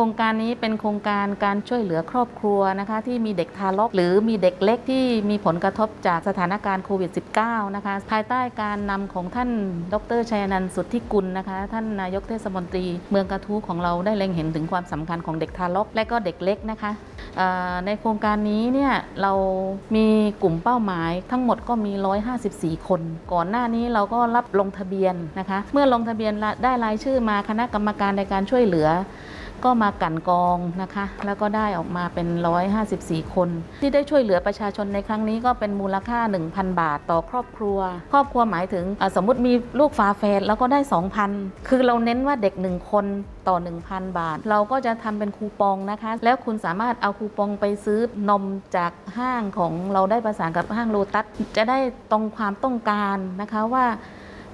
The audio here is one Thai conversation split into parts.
ครงการนี้เป็นโครงการการช่วยเหลือครอบครัวนะคะ ที่มีเด็กทารกหรือมีเด็กเล็กที่มีผลกระทบจากสถานการณ์โควิด -19 นะคะ ภายใต้การนำของท่านดรชัยนันท์สุทธิกุลนะคะ ท่านนายกเทศมนตรี เมืองกระทู้ของเราได้เล็งเห็นถึงความสำคัญของเด็กทารกและก็เด็กเล็กนะคะในโครงการนี้เนี่ยเรามีกลุ่มเป้าหมายทั้งหมดก็มี 154 คน ก่อนหน้านี้เราก็รับลงทะเบียนนะคะ เมื่อลงทะเบียนได้รายชื่อมาคณะกรรมการในการช่วยเหลือ ก็มากั่นกองนะคะ แล้วก็ได้ออกมาเป็น 154 คน ที่ได้ช่วยเหลือประชาชนในครั้งนี้ก็เป็นมูลค่า 1,000 บาทต่อครอบครัว ครอบครัวหมายถึงสมมติมีลูกฝาแฝดแล้วก็ได้ 2,000 คือเราเน้นว่าเด็ก 1 คนต่อ 1,000 บาท เราก็จะทำเป็นคูปองนะคะ แล้วคุณสามารถเอาคูปองไปซื้อนมจากห้างของเราได้ประสานกับห้างโลตัสจะได้ตรงความต้องการนะคะว่า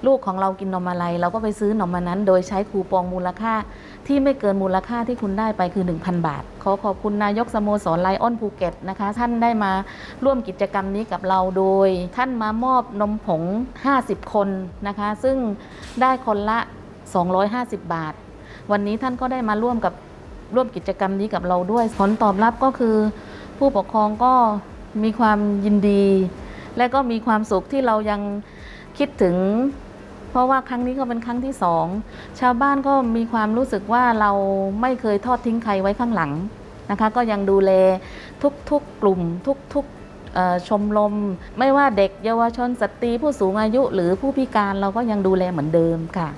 ลูกของเรากินนมอะไร เราก็ไปซื้อนมมันนั้น โดยใช้คูปองมูลค่าที่ไม่เกินมูลค่าที่คุณได้ไปคือ 1,000 บาท ขอขอบคุณนายกสโมสรไลออนภูเก็ตนะคะ ท่านได้มาร่วมกิจกรรมนี้กับเราโดย ท่านมามอบนมผง 50 คนนะคะ ซึ่งได้คนละ 250 บาท วันนี้ท่านก็ได้มาร่วมกับร่วมกิจกรรมนี้กับเราด้วยผลตอบรับก็คือ ผู้ปกครองก็มีความยินดี และก็มีความสุขที่เรายังคิดถึง เพราะว่าครั้งนี้ก็เป็นครั้งที่สองชาวบ้านก็มีความรู้สึกว่าเราไม่เคยทอดทิ้งใครไว้ข้างหลังนะคะ ก็ยังดูแลทุกๆกลุ่มทุกๆชมรมไม่ว่าเด็กเยาวชนสตรีผู้สูงอายุ หรือผู้พิการเราก็ยังดูแลเหมือนเดิมค่ะ